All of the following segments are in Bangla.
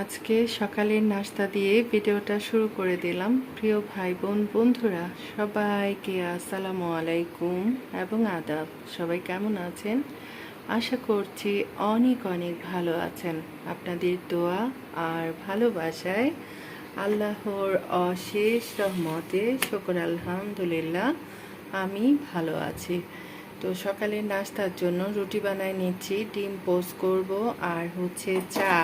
আজকে সকালের নাস্তা দিয়ে ভিডিওটা শুরু করে দিলাম। প্রিয় ভাই বোন বন্ধুরা, সবাইকে আসসালামু আলাইকুম এবং আদাব। সবাই কেমন আছেন? আশা করছি অনেক অনেক ভালো আছেন। আপনাদের দোয়া আর ভালোবাসায় আল্লাহর অশেষ রহমতে শকর আলহামদুলিল্লাহ আমি ভালো আছি। তো সকালের নাস্তার জন্য রুটি বানায় নিচ্ছি, ডিম পোস্ট করব আর হচ্ছে চা।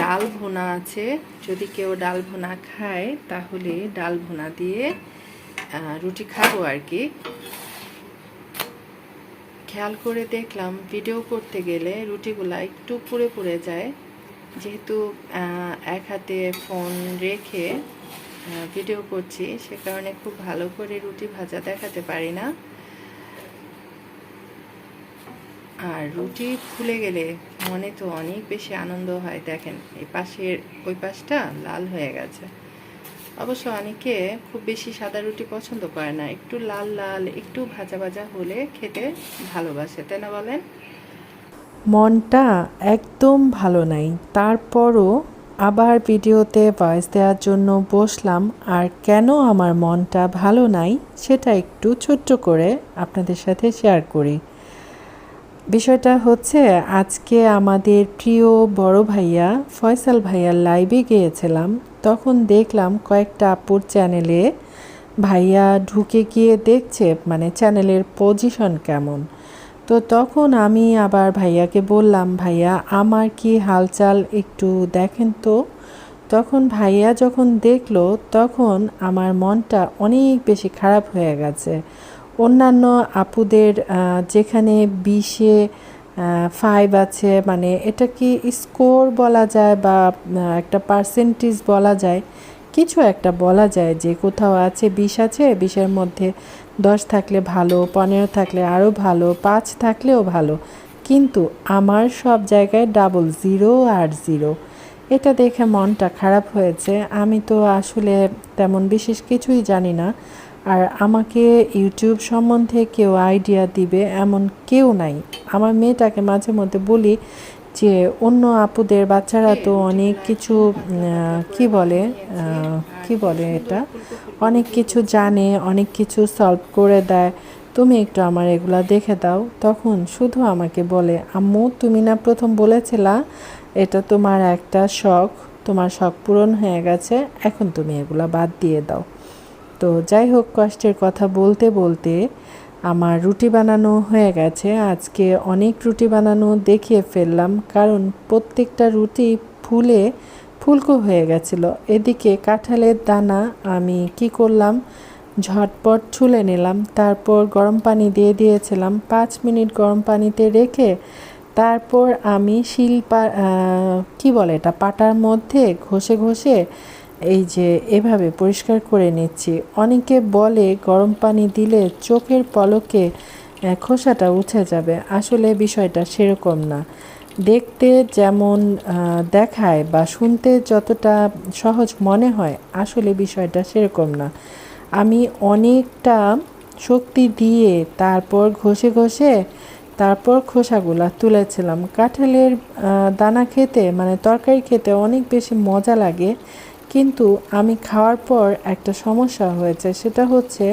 ডাল ভুনা আছে। যদি কেউ ডাল ভুনা খায়, তাহলে ডাল ভুনা দিয়ে রুটি খাব আর কি। খেয়াল করে দেখলাম, ভিডিও করতে গেলে রুটিগুলা একটু পুড়ে পুড়ে যায়। যেহেতু এক হাতে ফোন রেখে ভিডিও করছি, সে কারণে খুব ভালো করে রুটি ভাজা দেখাতে পারি না। আর রুটি ফুলে গেলে মনে তো অনেক বেশি আনন্দ হয়, দেখেন। এই পাশের, ওই পাশটা লাল হয়ে গেছে। অবশ্য অনেকে খুব বেশি সাদা রুটি পছন্দ করে না। একটু লাল লাল, একটু ভাজা ভাজা হলে খেতে ভালোবাসে, তাই না বলেন? মনটা একদম ভালো নাই। তারপরও আবার ভিডিওতে ভয়েস দেওয়ার জন্য বসলাম, আর কেন আমার মনটা ভালো নাই সেটা একটু ছোট্ট করে আপনাদের সাথে শেয়ার করি। বিষয়টা হচ্ছে, আজকে আমাদের প্রিয় বড় ভাইয়া ফয়সাল ভাইয়ার লাইভে গিয়েছিলাম। তখন দেখলাম কয়েকটা আপুর চ্যানেলে ভাইয়া ঢুকে গিয়ে দেখছে মানে চ্যানেলের পজিশন কেমন। তো তখন আমি আবার ভাইয়াকে বললাম, ভাইয়া, আমার কি হালচাল একটু দেখেন তো। তখন ভাইয়া যখন দেখল, তখন আমার মনটা অনেক বেশি খারাপ হয়ে গেছে। অন্যান্য আপুদের যেখানে বিশে ফাইভ আছে মানে এটা কি স্কোর বলা যায় বা একটা পার্সেন্টেজ বলা যায়? কিছু একটা বলা যায় যে কোথাও আছে বিশ আছে, বিশের মধ্যে দশ থাকলে ভালো, পনেরো থাকলে আরও ভালো, পাঁচ থাকলেও ভালো। কিন্তু আমার সব জায়গায় ডাবল জিরো আর জিরো এটা দেখে মনটা খারাপ হয়েছে। আমি তো আসলে তেমন বিশেষ কিছুই জানি না। আর আমাকে ইউটিউব সম্বন্ধে কেউ আইডিয়া দিবে, এমন কেউ নাই। আমার মেয়েটাকে মাঝে মধ্যে বলি যে, অন্য আপুদের বাচ্চারা তো অনেক কিছু কি বলে কি বলে এটা? অনেক কিছু জানে, অনেক কিছু সলভ করে দেয়। তুমি একটু আমার এগুলা দেখে দাও। তখন শুধু আমাকে বলে, আম্মু, তুমি না প্রথম বলেছিলা, এটা তোমার একটা শখ, তোমার শখ পূরণ হয়ে গেছে, এখন তুমি এগুলা বাদ দিয়ে দাও। তো যাই হোক, কষ্টের কথা বলতে বলতে আমার রুটি বানানো হয়ে গেছে। আজকে অনেক রুটি বানানো দেখিয়ে ফেললাম, কারণ প্রত্যেকটা রুটি ফুলে ফুলকো হয়ে গেছিল। এদিকে কাঁঠালের দানা আমি কি করলাম? ঝটপট ছুলে নিলাম, তারপর গরম পানি দিয়ে দিয়েছিলাম। পাঁচ মিনিট গরম পানিতে রেখে তারপর আমি শিল পা বলে এটা? পাটার মধ্যে ঘষে ঘষে এই যে এভাবে পরিষ্কার করে নিচ্ছি। অনেকে বলে গরম পানি দিলে চোখের পলকে খোসাটা উঠে যাবে। আসলে বিষয়টা সেরকম না। দেখতে যেমন দেখায় বা শুনতে যতটা সহজ মনে হয়, আসলে বিষয়টা সেরকম না। আমি অনেকটা শক্তি দিয়ে তারপর ঘষে ঘষে তারপর খোসাগুলা তুলেছিলাম। কাঁঠালের দানা খেতে মানে তরকারি খেতে অনেক বেশি মজা লাগে। কিন্তু আমি খাওয়ার পর একটা সমস্যা হয়েছে। সেটা হচ্ছে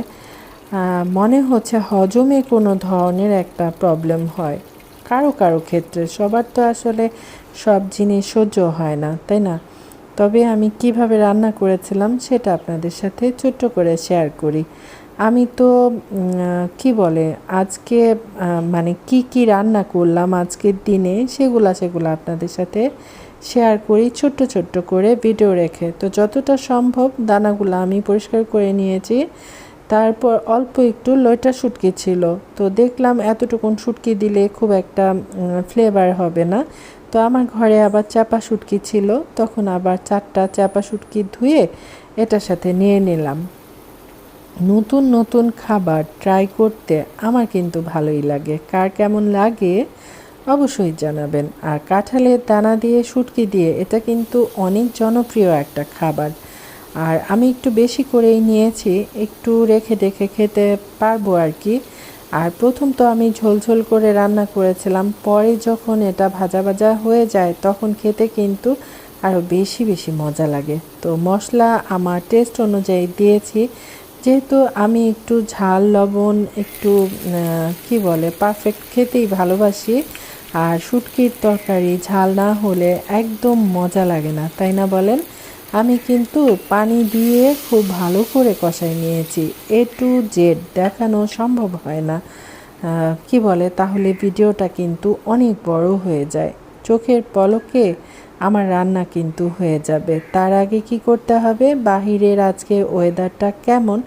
মনে হচ্ছে হজমে কোনো ধরনের একটা প্রবলেম হয়। কারও কারও ক্ষেত্রে। সবার তো আসলে সব জিনিস সহ্য হয় না, তাই না? তবে আমি কীভাবে রান্না করেছিলাম সেটা আপনাদের সাথে ছোট্ট করে শেয়ার করি। আমি তো কি বলে, আজকে মানে কি কি রান্না করলাম আজকের দিনে সেগুলা, সেগুলো আপনাদের সাথে শেয়ার করি, ছোট্ট ছোট্ট করে ভিডিও রেখে। তো যতটা সম্ভব দানাগুলো আমি পরিষ্কার করে নিয়েছি। তারপর অল্প একটু লইটা শুটকি ছিল। তো দেখলাম এতটুকুন শুটকি দিলে খুব একটা ফ্লেভার হবে না। তো আমার ঘরে আবার চাপা শুটকি ছিল। তখন আবার চারটা চাপা শুটকি ধুয়ে এটার সাথে নিয়ে নিলাম। নতুন নতুন খাবার ট্রাই করতে আমার কিন্তু ভালোই লাগে। কার কেমন লাগে অবশ্যই জানাবেন। আর কাঁঠালের দানা দিয়ে শুটকি দিয়ে এটা কিন্তু অনেক জনপ্রিয় একটা খাবার। আর আমি একটু বেশি করেই নিয়েছি, একটু রেখে দেখে খেতে পারব আর কি। আর প্রথম তো আমি ঝোলঝোল করে রান্না করেছিলাম, পরে যখন এটা ভাজা ভাজা হয়ে যায় তখন খেতে কিন্তু আরও বেশি বেশি মজা লাগে। তো মশলা আমার টেস্ট অনুযায়ী দিয়েছি, যেহেতু আমি একটু ঝাল, লবণ, একটু কি বলে পারফেক্ট খেতেই ভালোবাসি। আর শুটকির তরকারি ঝাল না হলে একদম মজা লাগে না, তাই না বলেন? আমি কিন্তু পানি দিয়ে খুব ভালো করে কষাই নিয়েছি। এ টু জেড দেখানো সম্ভব হয় না। কি বলে? তাহলে ভিডিওটা কিন্তু অনেক বড় হয়ে যায়। চোখের পলকে আমার রান্না কিন্তু হয়ে যাবে। তার আগে কি করতে হবে? বাহিরের আজকে ওয়েদারটা কেমন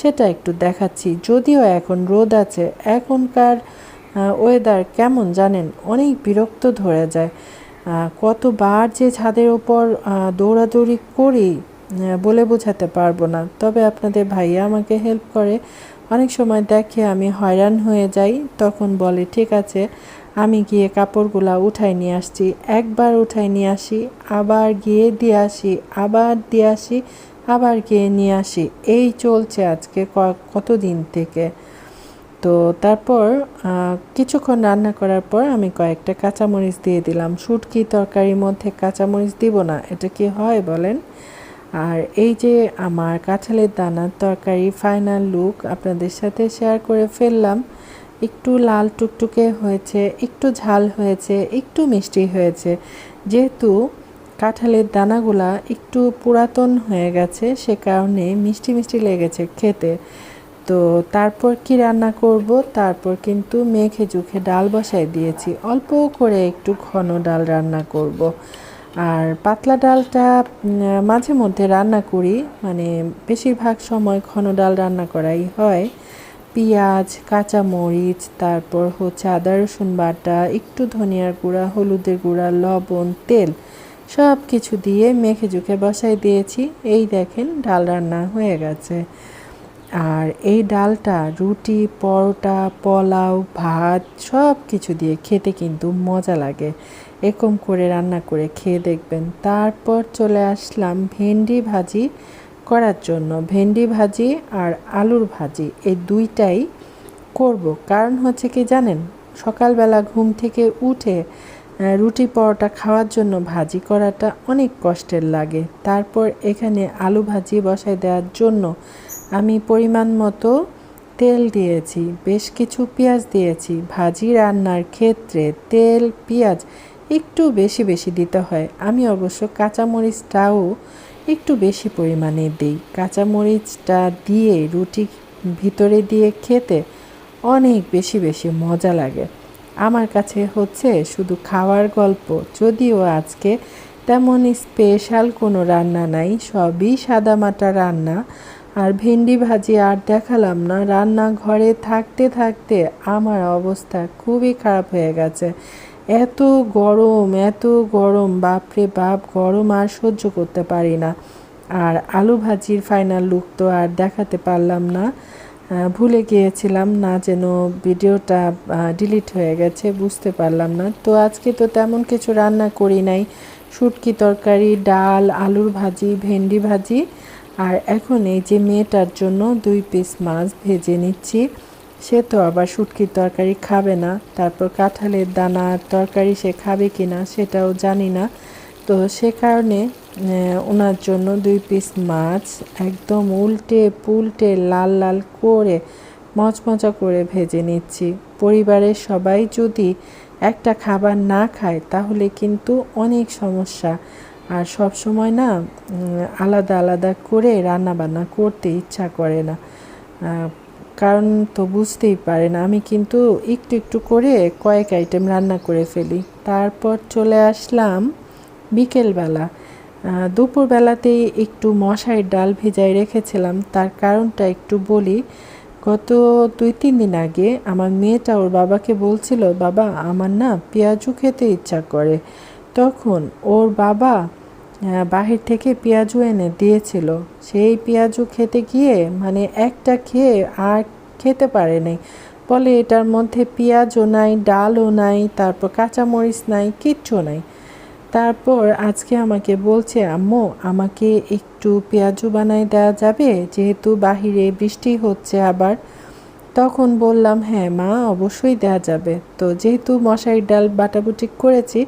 সেটা একটু দেখাচ্ছি। যদিও এখন রোদ আছে, এখনকার ওয়েদার কেমন জানেন? অনেক বিরক্ত ধরে যায়। কতবার যে ছাদের ওপর দৌড়াদৌড়ি করি বলে বোঝাতে পারব না। তবে আপনাদের ভাইয়া আমাকে হেল্প করে। অনেক সময় দেখে আমি হয়রান হয়ে যাই, তখন বলে, ঠিক আছে, আমি গিয়ে কাপড়গুলা উঠাই নিয়ে আসছি। একবার উঠাই নিয়ে আসি, আবার গিয়ে দিয়ে আসি, আবার দিয়ে আসি, আবার গিয়ে নিয়ে আসি। এই চলছে আজকে কতদিন থেকে? তো তারপর কিছুক্ষণ রান্না করার পর আমি কয়েকটা কাঁচামরিচ দিয়ে দিলাম। শুটকি তরকারির মধ্যে কাঁচামরিচ দিব না, এটা কি হয় বলেন? আর এই যে আমার কাঁঠালের দানার তরকারি ফাইনাল লুক আপনাদের সাথে শেয়ার করে ফেললাম। একটু লাল টুকটুকে হয়েছে, একটু ঝাল হয়েছে, একটু মিষ্টি হয়েছে। যেহেতু কাঁঠালের দানাগুলা একটু পুরাতন হয়ে গেছে, সে কারণে মিষ্টি মিষ্টি লেগেছে খেতে। তো তারপর কি রান্না করব? তারপর কিন্তু মেখে জুখে ডাল বসাই দিয়েছি। অল্প করে একটু ঘন ডাল রান্না করব। আর পাতলা ডালটা মাঝে মধ্যে রান্না করি। মানে বেশিরভাগ সময় ঘন ডাল রান্না করাই হয়। পেঁয়াজ, কাঁচামরিচ, তারপর হচ্ছে আদা, রসুন বাটা, একটু ধনিয়ার গুঁড়া, হলুদের গুঁড়া, লবণ, তেল সব কিছু দিয়ে মেখে জুখে বসাই দিয়েছি। এই দেখেন, ডাল রান্না হয়ে গেছে। আর এই ডালটা, রুটি, পরোটা, পোলাও, ভাত সব কিছু দিয়ে খেতে কিন্তু মজা লাগে। এরকম করে রান্না করে খেয়ে দেখবেন। তারপর চলে আসলাম ভেন্ডি ভাজি করার জন্য। ভেন্ডি ভাজি আর আলুর ভাজি এই দুইটাই করব। কারণ হচ্ছে কি জানেন, সকালবেলা ঘুম থেকে উঠে রুটি, পরোটা খাওয়ার জন্য ভাজি করাটা অনেক কষ্টের লাগে। তারপর এখানে আলু ভাজি বসাই দেওয়ার জন্য আমি পরিমাণ মতো তেল দিয়েছি, বেশ কিছু পেঁয়াজ দিয়েছি, ভাজি, রান্নার ক্ষেত্রে তেল, পেঁয়াজ একটু বেশি বেশি দিতে হয়। আমি অবশ্য কাঁচামরিচটাও একটু বেশি পরিমাণে দিই। কাঁচামরিচটা দিয়ে রুটি ভিতরে দিয়ে খেতে অনেক বেশি বেশি মজা লাগে। আমার কাছে হচ্ছে শুধু খাওয়ার গল্প, যদিও আজকে তেমন স্পেশাল কোনো রান্না নাই, সবই সাদামাটা রান্না। আর ভেন্ডি ভাজি আর দেখালাম না। রান্না ঘরে থাকতে থাকতে আমার অবস্থা খুবই খারাপ হয়ে গেছে। এত গরম এত গরম, বাপরে বাপ, গরম আর সহ্য করতে পারি না। আর আলু ভাজির ফাইনাল লুক তো আর দেখাতে পারলাম না। ভুলে গিয়েছিলাম না যেন ভিডিওটা ডিলিট হয়ে গেছে, বুঝতে পারলাম না। তো আজকে তো তেমন কিছু রান্না করি নাই। শুটকি তরকারি, ডাল, আলুর ভাজি, ভেন্ডি ভাজি আর এখন এই যে মেয়েটার জন্য দুই পিস মাছ ভেজে নিচ্ছি, সে তো আবার শুটকির তরকারি খাবে না। তারপর কাঁঠালের দানার তরকারি সে খাবে কি না সেটাও জানি না। তো সে কারণে ওনার জন্য দুই পিস মাছ একদম উল্টে পুলটে লাল লাল করে মচমচা করে ভেজে নিচ্ছি। পরিবারের সবাই যদি একটা খাবার না খায় তাহলে কিন্তু অনেক সমস্যা। আর সব সময় না আলাদা আলাদা করে রান্না বান্না করতে ইচ্ছা করে না। কারণ তো বুঝতেই পারে না আমি কিন্তু একটু একটু করে কয়েক আইটেম রান্না করে ফেলি। তারপর চলে আসলাম বিকেলবেলা। দুপুরবেলাতেই একটু মশারির ডাল ভেজায় রেখেছিলাম। তার কারণটা একটু বলি, গত দুই তিন দিন আগে আমার মেয়েটা ওর বাবাকে বলছিল, বাবা, আমার না পেঁয়াজু খেতে ইচ্ছা করে। তখন ওর বাবা বাহির থেকে পেঁয়াজু এনে দিয়েছিল। সেই পেঁয়াজু খেতে গিয়ে মানে একটা খেয়ে আর খেতে পারে নাই বলে এটার মধ্যে পেঁয়াজও নাই, ডালও নাই, তারপর কাঁচামরিচ নাই, কিচ্ছু নাই। তারপর আজকে আমাকে বলছে, আম্মু, আমাকে একটু পেঁয়াজু বানাই দেওয়া যাবে? যেহেতু বাহিরে বৃষ্টি হচ্ছে আবার। তখন বললাম হ্যাঁ মা, অবশ্যই দেওয়া যাবে। তো যেহেতু মশারির ডাল বাটাবুটি করেছি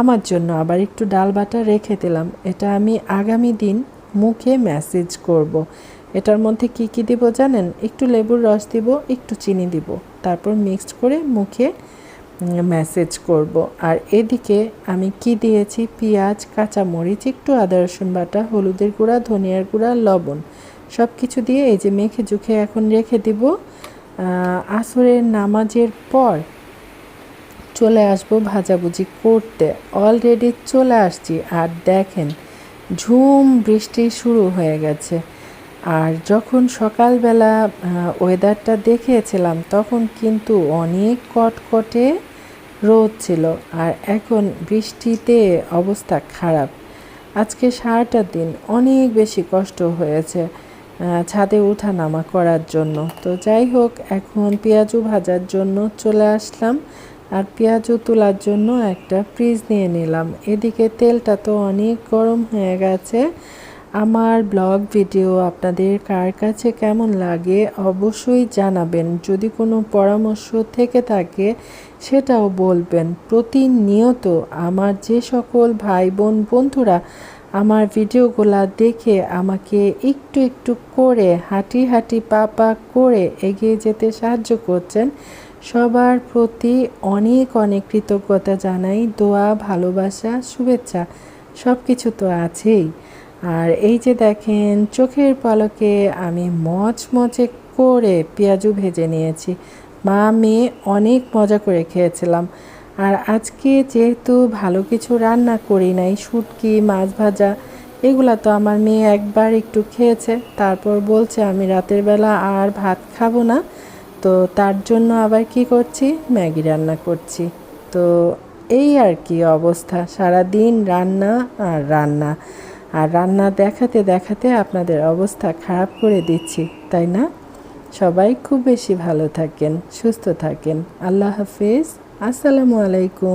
আমার জন্য আবার একটু ডাল বাটা রেখে দিলাম। এটা আমি আগামী দিন মুখে ম্যাসেজ করব। এটার মধ্যে কি কি দিব জানেন? একটু লেবুর রস দিব, একটু চিনি দিব। তারপর মিক্সড করে মুখে ম্যাসেজ করব। আর এদিকে আমি কি দিয়েছি? পেঁয়াজ, কাঁচামরিচ, একটু আদা, রসুন বাটা, হলুদের গুঁড়া, ধনিয়ার গুঁড়া, লবণ। সব কিছু দিয়ে এই যে মেখে জুখে এখন রেখে দিব। আসরের নামাজের পর চলে আসব ভাজাভুজি করতে। অলরেডি চলে আসছি। আর দেখেন, ঝুম বৃষ্টি শুরু হয়ে গেছে। আর যখন সকালবেলা ওয়েদারটা দেখিয়েছিলাম, তখন কিন্তু অনেক কটকটে রোদ ছিল। আর এখন বৃষ্টিতে অবস্থা খারাপ। আজকে সারাটা দিন অনেক বেশি কষ্ট হয়েছে ছাদে ওঠা নামা করার জন্য। তো যাই হোক, এখন পেঁয়াজু ভাজার জন্য চলে আসলাম। আর পেঁয়াজও তোলার জন্য একটা ফ্রিজ নিয়ে নিলাম। এদিকে তেলটা তো অনেক গরম হয়ে গেছে। আমার ব্লগ ভিডিও আপনাদের কার কাছে কেমন লাগে অবশ্যই জানাবেন। যদি কোনো পরামর্শ থেকে থাকে, সেটাও বলবেন। প্রতিনিয়ত আমার যে সকল ভাই বোন বন্ধুরা আমার ভিডিওগুলা দেখে আমাকে একটু একটু করে, হাঁটি হাঁটি পা পা করে এগিয়ে যেতে সাহায্য করছেন সবার প্রতি অনেক অনেক কৃতজ্ঞতা জানাই, দোয়া, ভালোবাসা, শুভেচ্ছা সব কিছু তো আছেই। আর এই যে দেখেন, চোখের পলকে আমি মচমচে করে পেঁয়াজু ভেজে নিয়েছি। মা মেয়ে অনেক মজা করে খেয়েছিলাম। আর আজকে যেহেতু ভালো কিছু রান্না করি নাই, শুটকি, মাছ ভাজা, এগুলা তো আমার মেয়ে একবার একটু খেয়েছে। তারপর বলছে, আমি রাতের বেলা আর ভাত খাব না। তো তার জন্য আবার কি করছি? ম্যাগি রান্না করছি। তো এই আর কি অবস্থা। সারা দিন রান্না আর রান্না। আর রান্না দেখাতে দেখাতে আপনাদের অবস্থা খারাপ করে দিচ্ছি, তাই না? সবাই খুব বেশি ভালো থাকেন, সুস্থ থাকেন। আল্লাহ হাফিজ। আসসালামু আলাইকুম।